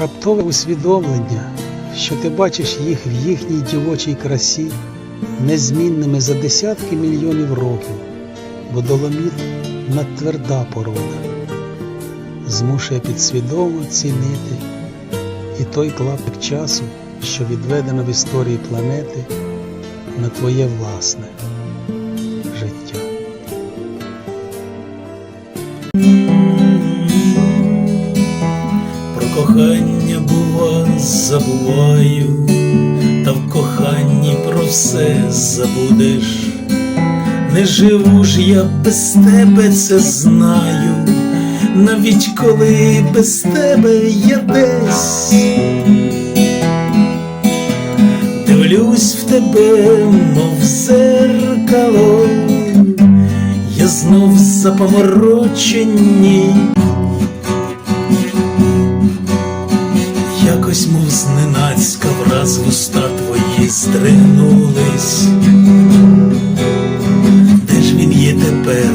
Раптове усвідомлення, що ти бачиш їх в їхній дівочій красі, незмінними за десятки мільйонів років, бо доломіт надтверда порода, змушує підсвідомо цінити і той клаптик часу, що відведено в історії планети на твоє власне кохання бува забуваю, та в коханні про все забудеш. Не живу ж я без тебе, це знаю, навіть коли без тебе я десь. Дивлюсь в тебе, мов зеркало, я знов запоморочені. Враз вуста твої стригнулись. Де ж він є тепер,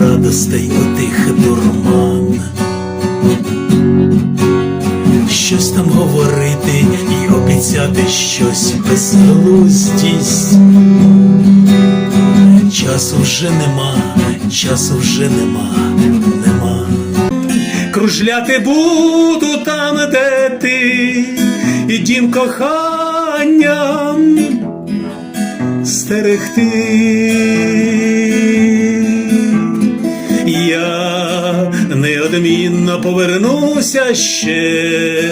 радостей отих дурман? Щось там говорити і обіцяти щось безглуздість. Часу вже нема, часу вже нема, нема. Кружляти буду там, де ти, і дім коханням стерегти. Я неодмінно повернуся ще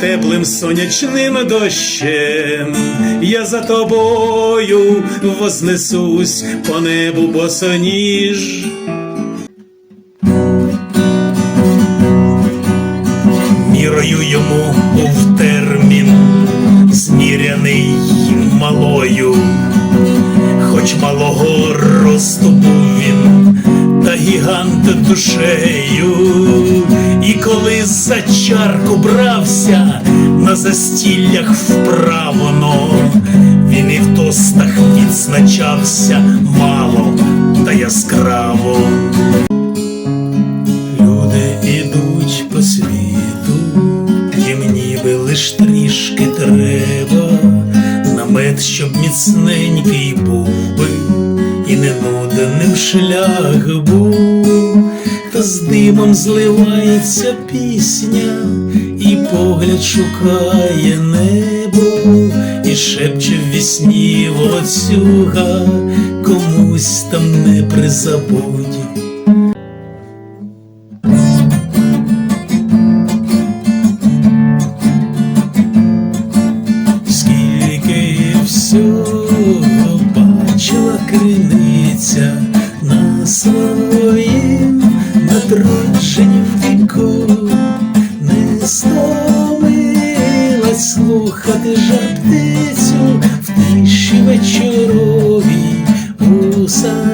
теплим сонячним дощем. Я за тобою вознесусь по небу босоніж. Мірою йому малого росту був він, та гігант душею, і коли за чарку брався на застіллях вправно, він і в тостах відзначався мало та яскраво. Люди ідуть по світу, їм ніби лиш трішки треба, намет, щоб міцненький був і не нуденим шлях був, та з димом зливається пісня, і погляд шукає небо, і шепче в вісні волоцюга, комусь там не призабудь. Скільки всього бачила криниця на своїм надродженім віку, не стомилась слухати жартицю в тиші вечоровій у садку.